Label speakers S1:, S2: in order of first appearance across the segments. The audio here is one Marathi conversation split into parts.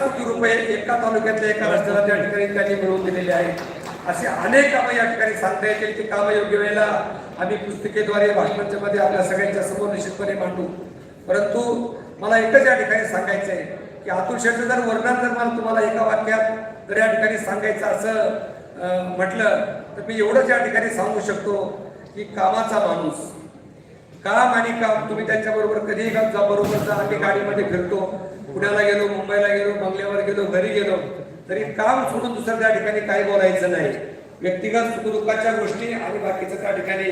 S1: कोटी रुपये एका तालुक्यातल्या एका रस्त्याला त्या ठिकाणी त्यांनी मिळवून दिलेले आहेत. असे अनेक कामं या ठिकाणी सांगता येतील. ती कामं योग्य वेळेला आम्ही पुस्तिकेद्वारे भाषणांच्या मध्ये आपल्या सगळ्यांच्या समोर निश्चितपणे मांडू. परंतु मला एकच या ठिकाणी सांगायचं आहे की अतुल शेठचं जर वर्णन जर मला तुम्हाला एका वाक्यात जर या ठिकाणी सांगायचं असं म्हटलं तर मी एवढंच या ठिकाणी सांगू शकतो की कामाचा माणूस काम आणि काम तुम्ही त्यांच्याबरोबर कधीही काम जा बरोबर जा आम्ही गाडीमध्ये फिरतो. पुण्याला गेलो मुंबईला गेलो बंगल्यावर गेलो घरी गेलो तरी काम सोडून दुसऱ्या त्या ठिकाणी काही बोलायचं नाही. व्यक्तिगत सुखदुःखाच्या गोष्टी आणि बाकीचं त्या ठिकाणी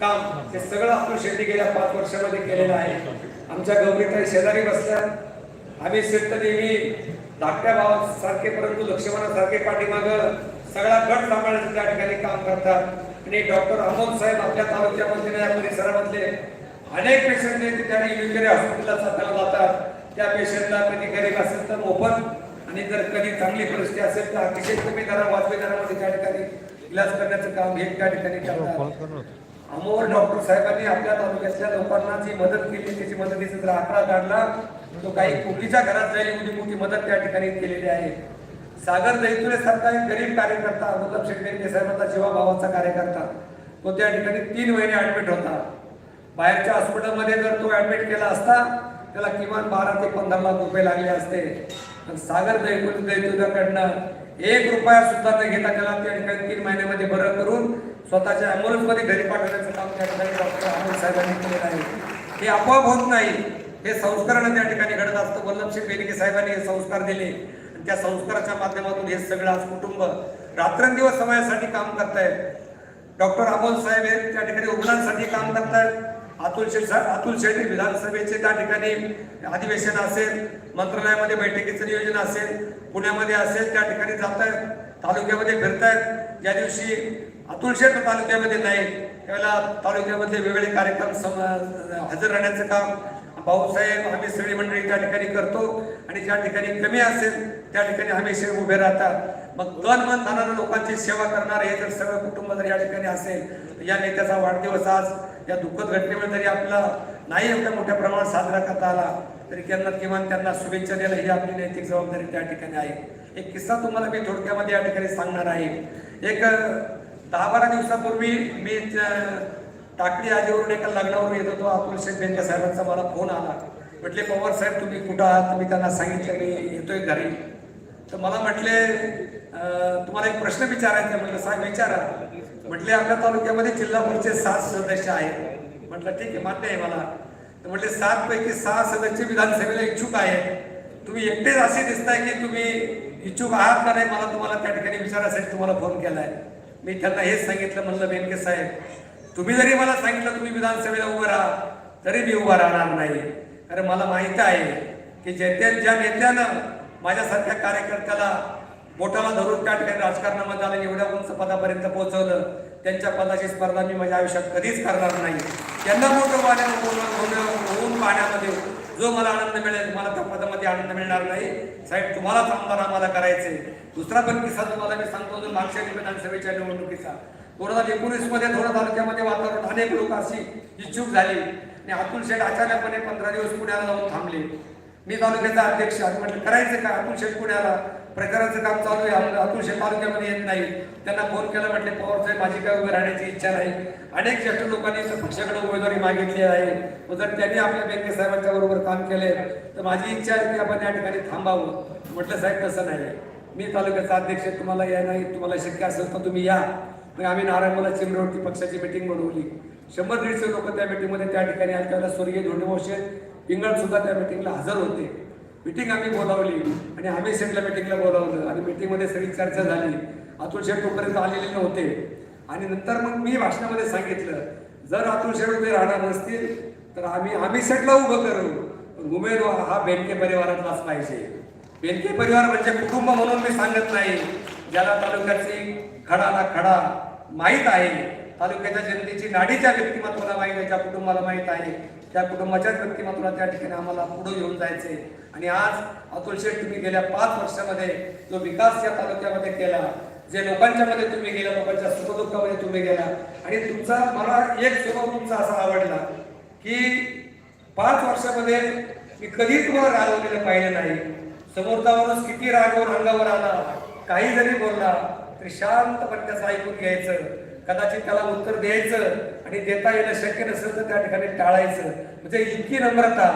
S1: काम हे सगळं आपण शेती गेल्या पाच वर्षामध्ये केलेलं आहे. आमच्या गौरीकडे शेजारी बसल्या. आम्ही सिद्ध देवी धाकट्या भावासारखे परंतु लक्ष्मणासारखे पाठीमाग सगळा गट सांभाळण्याचं त्या ठिकाणी काम करतात. आणि डॉक्टर अमोल साहेब आपल्या तालुक्यामध्ये या परिसरामधले अनेक पेशंट आहेत ते त्याने हॉस्पिटलला जातात. त्या पेशंटला कधी गरीब असेल तर मोफत आणि जर कधी चांगली परिस्थिती असेल तर अतिशय कमी दरा वाजवी दरामध्ये त्या ठिकाणी इलाज करण्याचं काम हे त्या ठिकाणी करतात. अमोल डॉक्टर साहेबांनी आपल्या तालुक्यातल्या लोकांना जी मदत केली त्याची मदतीचा जर आकडा काढला तो काही कोटीच्या घरात जाईल एवढी मोठी मदत त्या ठिकाणी केलेली आहे. सागर दैतुरे सारखा एक गरीब कार्यकर्ता वल्लभ शेट्टी साहेबांचा जीवाभावाचा कार्यकर्ता तो त्या ठिकाणी तीन महिने ऍडमिट होता. बाहेरच्या हॉस्पिटलमध्ये जर तो ऍडमिट केला असता त्याला किमान बारा ते पंधरा लाख रुपये लागले असते. पण सागर दैतुरे दैतुदाकडनं एक रुपया सुद्धा न घेता त्याला त्या ठिकाणी तीन महिन्यामध्ये बरं करून स्वतःच्या अँब्युलन्स घरी पाठवण्याचं काम त्या ठिकाणी डॉक्टर अमोल साहेबांनी केलेलं आहे. हे आपोआप होत नाही. हे संस्कारानं त्या ठिकाणी घडत असतं. वल्लभसिंग बेनिके साहेबांनी हे संस्कार दिले. आणि त्या संस्काराच्या माध्यमातून हे सगळं आज कुटुंब रात्रंदिवस समाजासाठी काम करतायत. डॉक्टर अमोल साहेब हे त्या ठिकाणी रुग्णांसाठी काम करतायत. अतुल शेठ अतुल शेठ विधानसभेचे त्या ठिकाणी अधिवेशन असेल मंत्रालयामध्ये बैठकीचं नियोजन असेल पुण्यामध्ये असेल त्या ठिकाणी जात आहेत तालुक्यामध्ये फिरतायत. ज्या दिवशी अतुल शेठ तालुक्यामध्ये नाही त्यावेळेला तालुक्यामध्ये वेगवेगळे कार्यक्रम सम हजर राहण्याचं काम भाऊसाहेब आम्ही सगळी मंडळी त्या ठिकाणी करतो. आणि ज्या ठिकाणी कमी असेल त्या ठिकाणी हमेशा उभे राहतात. मग तन मन धनानं लोकांची सेवा करणार हे जर सगळं कुटुंब जर या ठिकाणी असेल या नेत्याचा वाढदिवस आज या दुःखद घटनेमुळे जरी आपला नाही एवढ्या मोठ्या प्रमाणात साजरा करता आला तरी त्यांना किमान त्यांना शुभेच्छा द्यायला ही आपली नैतिक जबाबदारी त्या ठिकाणी आहे. एक किस्सा तुम्हाला मी थोडक्यामध्ये या ठिकाणी सांगणार आहे. एक दहा बारा दिवसापूर्वी मी त्या- आजीवरून एका लग्नावरून येत होतो. अतुल शेठ बेनके साहेबांचा मला फोन आला. म्हटले पवार साहेब तुम्ही कुठं आहात? मी त्यांना सांगितलं मी येतोय घरी. तर मला म्हटले तुम्हाला एक प्रश्न विचारायचा म्हटलं साहेब विचारा. म्हटले आपल्या तालुक्यामध्ये जिल्हा परिषद सात सदस्य आहेत. म्हटलं ठीक आहे मान्य आहे मला. तर म्हटले सात पैकी सहा सदस्य विधानसभेला इच्छुक आहेत. तुम्ही एकटेच असे दिसताय की तुम्ही इच्छुक आहात का नाही मला तुम्हाला त्या ठिकाणी विचारायसाठी तुम्हाला फोन केलाय. मी त्यांना हेच सांगितलं म्हणलं बेनके साहेब तुम्ही जरी मला सांगितलं तुम्ही विधानसभेला उभं राहा तरी मी उभा राहणार नाही. कारण मला माहीत आहे की ज्या ज्या नेत्यानं माझ्यासारख्या कार्यकर्त्याला बोटाला धरून त्या ठिकाणी राजकारणामध्ये आलं एवढ्या पदापर्यंत पोहोचवलं. त्यांच्या पदाची स्पर्धा मी माझ्या आयुष्यात कधीच करणार नाही. त्यांना मोठं पाहण्यात होऊन पाहण्यामध्ये जो मला आनंद मिळेल मला त्या पदामध्ये आनंद मिळणार नाही. साहेब तुम्हालाच आमदार आम्हाला करायचे दुसरा पण किस्सा तुम्हाला मी सांगतो जो मागच्या विधानसभेच्या निवडणुकीचा. दोन हजार एकोणीसमध्ये थोडा तालुक्यामध्ये वातावरण अनेक लोक अशी इच्छुक झाली. आणि अतुल शेठ अचानकपणे पंधरा दिवस पुण्याला जाऊन थांबले. मी तालुक्याचा अध्यक्ष म्हटलं करायचं का अतुल शेठ पुण्याला? प्रचाराचं काम चालू आहे. आपलं अतुल तालुक्यामध्ये येत नाही. त्यांना फोन केला म्हटले पवार साहेब माझी काय उभे राहण्याची इच्छा नाही. अनेक ज्येष्ठ लोकांनी पक्षाकडे उमेदवारी मागितली आहे. व जर त्यांनी आपल्या बेनके साहेबांच्या बरोबर काम केले तर माझी इच्छा आहे की आपण या ठिकाणी थांबावं. म्हटलं साहेब तसं नाही. मी तालुक्याचा अध्यक्ष तुम्हाला या नाही. तुम्हाला शक्य असेल तर तुम्ही या. मग आम्ही नारायणमला चिमरेवरती पक्षाची मिटिंग बोलवली. शंभर दीडशे लोक त्या मिटिंगमध्ये त्या ठिकाणी आले. त्याला स्वर्गीय धोंडेमोशे पिंगळ सुद्धा त्या मिटिंगला हजर होते. मिटिंग आम्ही बोलावली आणि आम्ही सेटला मिटिंगला बोलावलं. आणि मिटिंगमध्ये सगळी चर्चा झाली. अतुल शेठ तोपर्यंत आलेले नव्हते. आणि नंतर मग मी भाषणामध्ये सांगितलं जर अतुल शेठ उभे राहणार नसतील तर आम्ही आम्ही सेटला उभं करू. पण उमेदवार हा बेनके परिवारातलाच पाहिजे. बेनके परिवार म्हणजे कुटुंब म्हणून मी सांगत नाही. ज्याला तालुक्याची खडा ना खडा माहीत आहे तालुक्याच्या जनतेची नाडीच्या व्यक्तिमत्वाला माहीत आहे ज्या कुटुंबाला माहीत आहे त्या कुटुंबाच्याच व्यक्तिमत्वाला त्या ठिकाणी आम्हाला पुढे घेऊन जायचे आणि आज अतुल शेठ तुम्ही गेल्या पाच वर्षामध्ये जो विकास या तालुक्यामध्ये केला जे लोकांच्या मध्ये तुम्ही गेला लोकांच्या सुखदुःखामध्ये तुम्ही गेला आणि तुमचा मला एक स्वभाव तुमचा असा आवडला की पाच वर्षामध्ये मी कधीच तुम्हाला रागवलेलं पाहिलं नाही. समोरचा किती रागवर रंगावर आला काही जरी बोलला तरी शांतपणे त्याचं ऐकून घ्यायचं. कदाचित त्याला उत्तर द्यायचं आणि देता येणं शक्य नसेल तर त्या ठिकाणी टाळायचं. म्हणजे इतकी नम्रता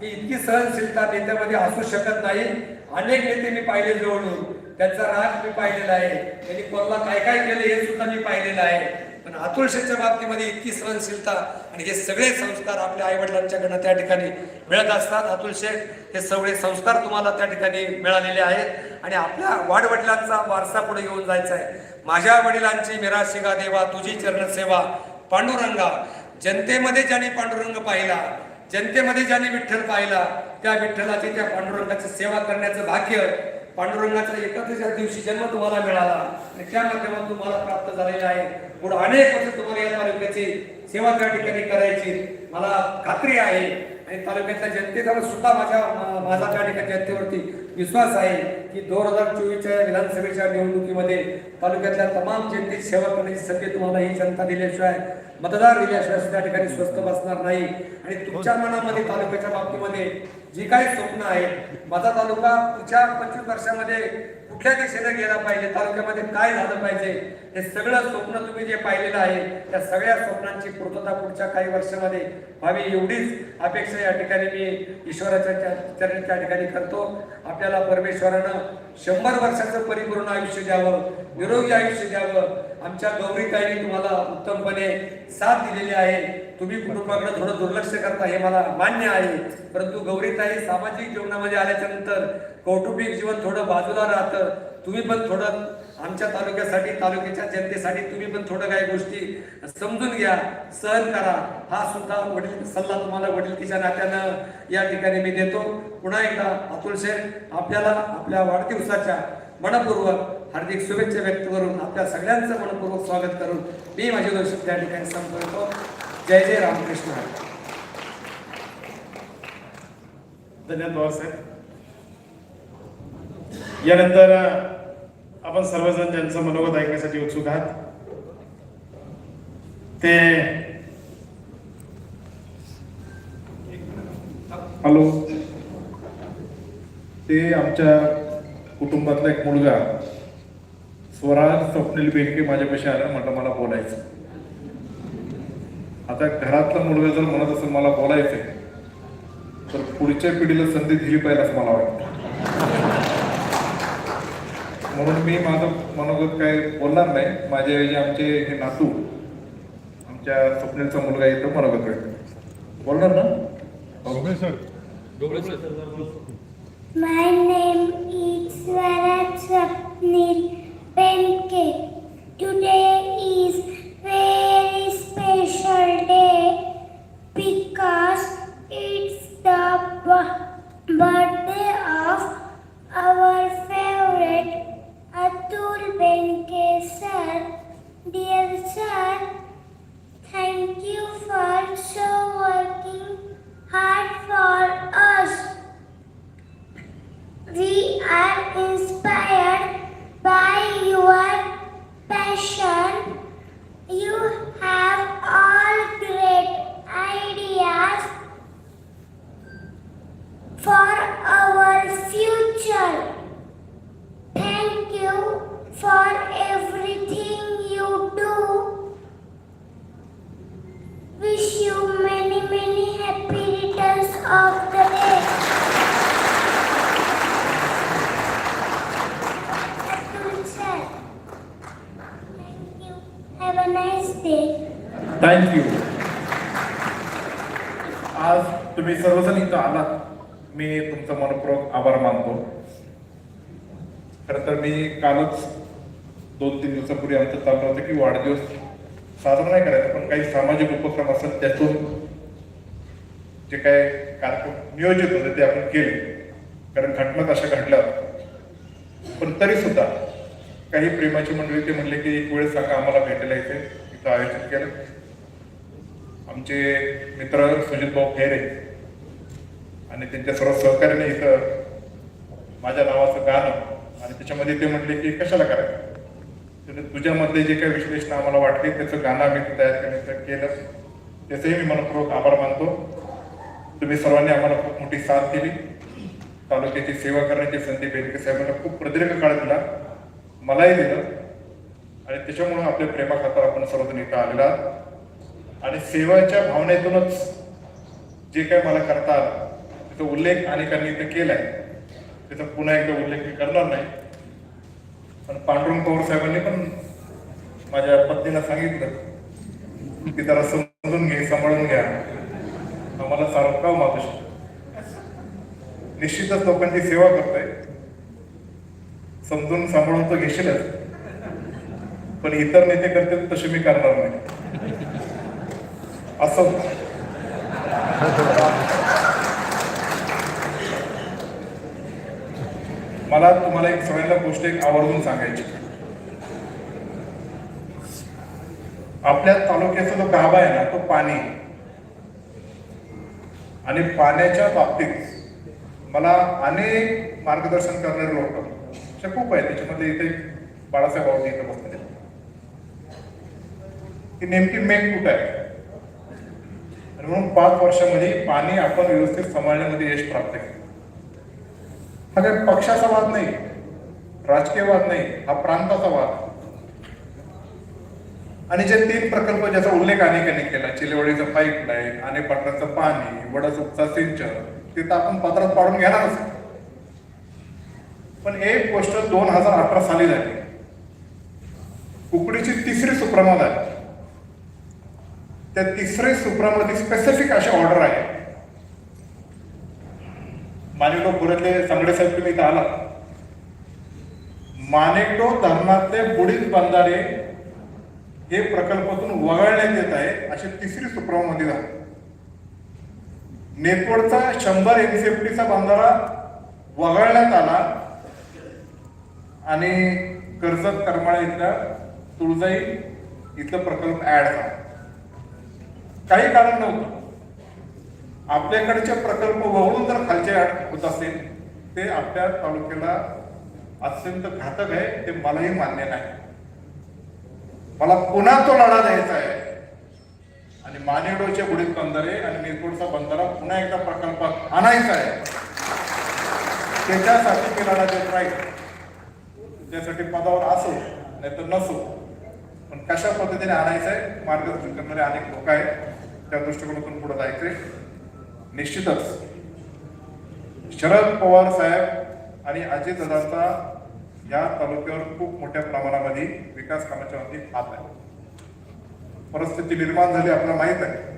S1: की इतकी सहनशीलता नेत्यामध्ये असू शकत नाही. अनेक नेते मी पाहिले जवळून. त्यांचा राग मी पाहिलेला आहे. त्यांनी कोणाला काय काय केलं हे सुद्धा मी पाहिलेलं आहे. पण अतुलशेच्या बाबतीमध्ये इतकी सहनशीलता आणि हे सगळे संस्कार आपल्या आईवडिलांच्याकडनं त्या ठिकाणी मिळत असतात. अतुलशे हे सगळे संस्कार तुम्हाला त्या ठिकाणी मिळालेले आहेत. आणि आपल्या वाडवडिलांचा वारसा पुढे घेऊन जायचा आहे. माझ्या वडिलांची मिराशिगा देवा तुझी चरणसेवा पांडुरंगा. जनतेमध्ये ज्याने पांडुरंग पाहिला जनतेमध्ये ज्याने विठ्ठल पाहिला त्या विठ्ठलाची त्या पांडुरंगाची सेवा करण्याचं भाग्य पांडुरंगाच्या एकत्रीच्या दिवशी जन्म तुम्हाला मिळाला आणि त्या माध्यमातून तुम्हाला प्राप्त झालेला आहे. पुढे अनेक वर्ष तुम्हाला या तालुक्याची सेवा त्या ठिकाणी करायची. मला खात्री आहे आणि तालुक्यातल्या जनतेचा सुद्धा माझ्या माझा त्या ठिकाणी जनतेवरती विश्वास आहे की दोन हजार चोवीसच्या विधानसभेच्या निवडणुकीमध्ये तालुक्यातल्या तमाम जनतेची सेवा करण्याची संधी तुम्हाला ही जनता दिल्याशिवाय मतदार दिल्याशिवाय त्या ठिकाणी स्वस्त बसणार नाही. आणि तुमच्या मनामध्ये तालुक्याच्या बाबतीमध्ये जी काही स्वप्न आहेत माझा तालुका पुढच्या पंचवीस वर्षामध्ये कुठल्या दिशेने गेला पाहिजे तालुक्यामध्ये काय झालं पाहिजे हे सगळं स्वप्न तुम्ही जे पाहिलेलं आहे त्या सगळ्या स्वप्नांची पूर्तता पुढच्या काही वर्षामध्ये व्हावी एवढीच अपेक्षा या ठिकाणी मी ईश्वराच्या त्या- चरणी त्या ठिकाणी करतो. आपल्याला परमेश्वरानं शंभर वर्षाचं परिपूर्ण आयुष्य द्यावं निरोगी आयुष्य द्यावं. आमच्या गौरीताईने तुम्हाला उत्तमपणे साथ दिलेली आहे. तुम्ही कुटुंबाकडे थोडं दुर्लक्ष करता हे मला मान्य आहे. परंतु गौरीताई सामाजिक जीवनामध्ये आल्याच्यानंतर कौटुंबिक जीवन थोडं बाजूला राहतं. तुम्ही पण थोडं आमच्या तालुक्यासाठी तालुक्याच्या जनतेसाठी तुम्ही पण थोडं काही गोष्टी समजून घ्या सहन करा. हा सुद्धा वडील सल्ला तुम्हाला वडील तिच्या नात्यानं या ठिकाणी मी देतो. पुन्हा एकदा अतुल शेठ आपल्याला आपल्या वाढदिवसाच्या मनपूर्वक हार्दिक शुभेच्छा व्यक्त करून आपल्या सगळ्यांचं मनपूर्वक स्वागत करून मी माझे दर्शक त्या ठिकाणी संपवतो. जय जय रामकृष्ण. हरी.
S2: धन्यवाद बाबासाहेब यानंतर आपण सर्वजण ज्यांचं मनोगत ऐकण्यासाठी उत्सुक आहात ते हॅलो. ते आमच्या कुटुंबातला एक मुलगा स्वराज स्वप्नील बेनके माझ्यापाशी आला म्हटलं मला बोलायचं. आता घरातला मुलगा जर म्हणत असेल मला बोलायचंय तर पुढच्या पिढीला संधी दिली पाहिजे असं मला वाटतं. म्हणून मी माझं मनोगत काय बोलणार नाही. माझ्या ऐवजी आमचे हे नातू आमच्या स्वप्नीलचा मुलगा येतो मनोगत व्यक्त बोलणार ना?
S3: My name is Swaraj Swapnil. Today is very special day because it's the birthday of our favorite Atul Penke sir. Dear sir, thank you for so working hard for us. We are inspired by your passion. You have all great ideas for our future. Thank you for
S2: thank you आज तुम्ही सर्वजण इथं आलात. मी तुमचा मनपूर्वक आभार मानतो. खरं तर मी कालच दोन तीन दिवसापूर्वी आमचं चाललं होतं की वाढदिवस साजरा नाही करायचा पण काही सामाजिक उपक्रम असतात त्यातून जे काय कार्यक्रम नियोजित होते ते आपण केले. कारण घटना अशा घडल्या पण तरी सुद्धा काही प्रेमाची मंडळी ते म्हणले की एक वेळ सांगा आम्हाला भेटायला येते इथं आयोजित केलं. आमचे मित्र सुजितभाऊ फेरे आणि त्यांच्या सर्व सहकार्याने इथं माझ्या नावाचं गाणं आणि त्याच्यामध्ये ते म्हटले की कशाला करायचं? तर तुझ्यामधले जे काही विश्लेषण आम्हाला वाटले त्याचं गाणं आम्ही तयार करण्याचं केलं. त्याचंही मी मनपूर्वक आभार मानतो. तुम्ही सर्वांनी आम्हाला खूप मोठी साथ दिली. तालुक्याची सेवा करण्याची संधी बेनके साहेबांना खूप प्रदीर्घ काळ दिला. मलाही दिलं. आणि त्याच्यामुळं आपल्या प्रेमाखातर आपण सर्वजण इथं आलेला आणि सेवाच्या भावनेतूनच जे काय मला करता आलं त्याचा उल्लेख अनेकांनी इथे केलाय. त्याचा पुन्हा एकदा उल्लेख मी करणार नाही. पण पांडुरंग पवार साहेबांनी पण माझ्या पत्नीला सांगितलं की त्याला समजून घे सांभाळून घ्या. आम्हाला सारखा मातोश निश्चितच लोकांची सेवा करतोय. समजून सांभाळून तो घेशीलच. पण इतर नेते करते तसे मी करणार नाही. असं. मला तुम्हाला एक सगळ्यांना गोष्ट एक आवर्जून सांगायची. आपल्या तालुक्याचा जो गाभा आहे ना तो पाणी आणि पाण्याच्या बाबतीत मला अनेक मार्गदर्शन करणारे लोक खूप आहेत. त्याच्यामध्ये इथे बाळासाहेब बाबा इथं बसलेले की नेमकी मेघ कुठं आहे? म्हणून पाच वर्षामध्ये पाणी आपण व्यवस्थित सांभाळण्यामध्ये यश प्राप्त केलं. हा काही पक्षाचा वाद नाही. राजकीय वाद नाही. हा प्रांताचा वाद. आणि जे तीन प्रकल्प ज्याचा उल्लेख अनेकांनी केला चिलेवाडीचं पाईपलाईन आणि पटणाचं पाणी वडसुपचा सिंचन ते तर आपण पत्रात पाडून घेणारच पण एक गोष्ट दोन हजार अठरा साली झाली. कुकडीची तिसरी सुप्रमा झाली त्या तिसरे सुप्रामध्ये स्पेसिफिक अशी ऑर्डर आहे. मानेटो पुण्यातले चांगले साहेब तुम्ही इथं आला माणिकडो धरणातले बुडीत बंधारे हे प्रकल्पातून वगळण्यात येत आहे अशी तिसरी सुप्रामध्ये झालं. नेतवडचा शंभर एनसीएफटीचा बंधारा वगळण्यात आला. आणि कर्जत करमाळा इथल्या तुळजाई इथलं प्रकल्प ऍड झाला. काही कारण नव्हतं. आपल्याकडचे प्रकल्प वळून जर खालचे होत असेल ते आपल्या तालुक्याला अत्यंत घातक आहे ते मलाही मान्य नाही. मला पुन्हा तो लढा द्यायचा आहे. आणि मानेडोचे बुडीत बंधारे आणि मिरपूरचा बंधारा पुन्हा एकदा प्रकल्पात आणायचा आहे. त्याच्यासाठी मी लढा देत राहील त्यासाठी पदावर असो नाहीतर नसो. पण कशा पद्धतीने आणायचं आहे मार्गदर्शन करणारे अनेक लोक आहेत. त्या दृष्टिकोनातून पुढे जायचे निश्चितच शरद पवार साहेब आणि अजित दादांचा या तालुक्यावर खूप मोठ्या प्रमाणामध्ये विकास कामाच्या बाबतीत हात आहे. परिस्थिती निर्माण झाली आपल्याला माहीत आहे.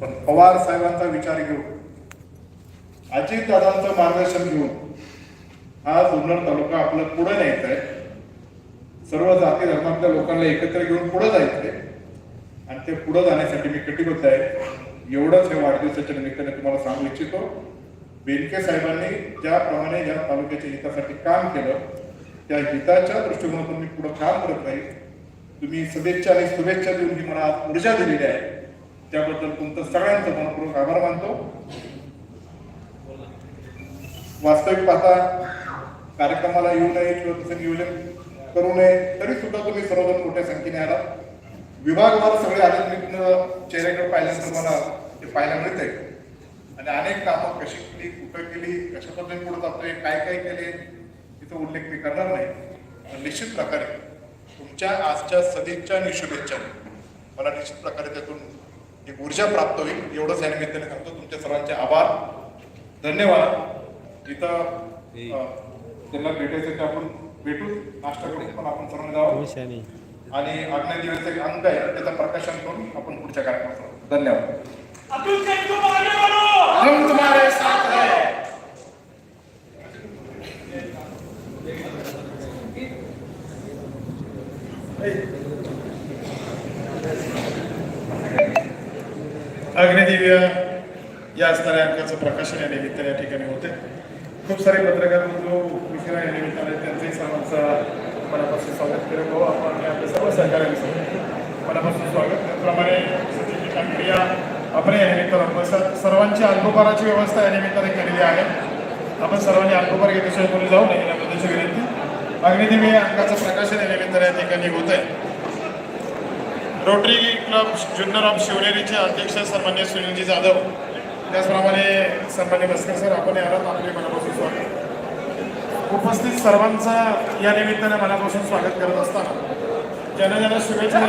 S2: पण पवार साहेबांचा विचार घेऊन अजित दादांचं मार्गदर्शन घेऊन हा जुन्नर तालुका आपलं पुढे न्यायचा आहे सर्व जाती धर्मातल्या लोकांना एकत्र घेऊन पुढे जायचंय. आणि ते पुढे जाण्यासाठी मी कटिबद्ध आहे. एवढंच हे वाढदिवसाच्या निमित्ताने तुम्हाला सांगू इच्छितो. बेनके साहेबांनी ज्याप्रमाणे या तालुक्याच्या हितासाठी काम केलं त्या हिताच्या दृष्टिकोनातून मी पुढे काम करत राहील. तुम्ही शुभेच्छा आणि शुभेच्छा देऊन ही मला आज ऊर्जा दिलेली आहे. त्याबद्दल तुमचं सगळ्यांचं मनपूर्वक आभार मानतो. वास्तविक पाहता कार्यक्रमाला येऊ नये किंवा तसं नियोजन करू नये तरी सुद्धा तुम्ही सर्वजण मोठ्या संख्येने आलात. विभागवार सगळे तुमचं चेहऱ्याकडे पाहिल्यानंतर मला ते पाहायला मिळतंय. आणि अनेक कामं कशी केली कुठं केली कशा पद्धतीने पुढे जातोय काय काय केले तिचा उल्लेख मी करणार नाही. पण निश्चित प्रकारे तुमच्या आजच्या सदिच्छा आणि शुभेच्छा मला निश्चित प्रकारे त्यातून एक ऊर्जा प्राप्त होईल. एवढंच या निमित्ताने सांगतो. तुमच्या सर्वांचे आभार. धन्यवाद. इथं त्यांना भेटायचं ते आपण भेटू. नाश्ता करून पण आपण सर्वांना जावं. आणि अग्नि दिवस एक अंक आहे त्याचं प्रकाशन करून आपण पुढच्या कार्यक्रमात. धन्यवाद.
S4: अतुल सिंह तुम आगे बढ़ो
S2: हम तुम्हारे साथ हैं.
S5: अग्निदिव्य या असणाऱ्या अंकाचं प्रकाशन या निमित्ताने या ठिकाणी होते. खूप सारे पत्रकार बंधू उशिरा या निमित्ताने त्यांचंही सर्वांचं मनापासून स्वागत करत हो आपण आपल्या सर्व सहकार्यांचं मनापासून स्वागत त्याचप्रमाणे सचिनची या आपण या निमित्तानं बस- सर्वांची अल्पोपाराची व्यवस्था या निमित्ताने केलेली आहे आपण सर्वांनी अल्पोपार घेतल्याशिवाय कोणी जाऊ नये याबद्दलची विनंती अग्निदिव्य या अंकाचं प्रकाशन या निमित्ताने या ठिकाणी होत आहे रोटरी क्लब जुन्नर ऑफ शिवनेरीचे अध्यक्ष सन्मान्य सुनीलजी जाधव त्याचप्रमाणे सन्मान्य मस्कर सर आपण यालाच आपले मनापासून स्वागत उपस्थित सर्वांचा या निमित्ताने मनापासून स्वागत करत असताना ज्यांना ज्यांना शुभेच्छा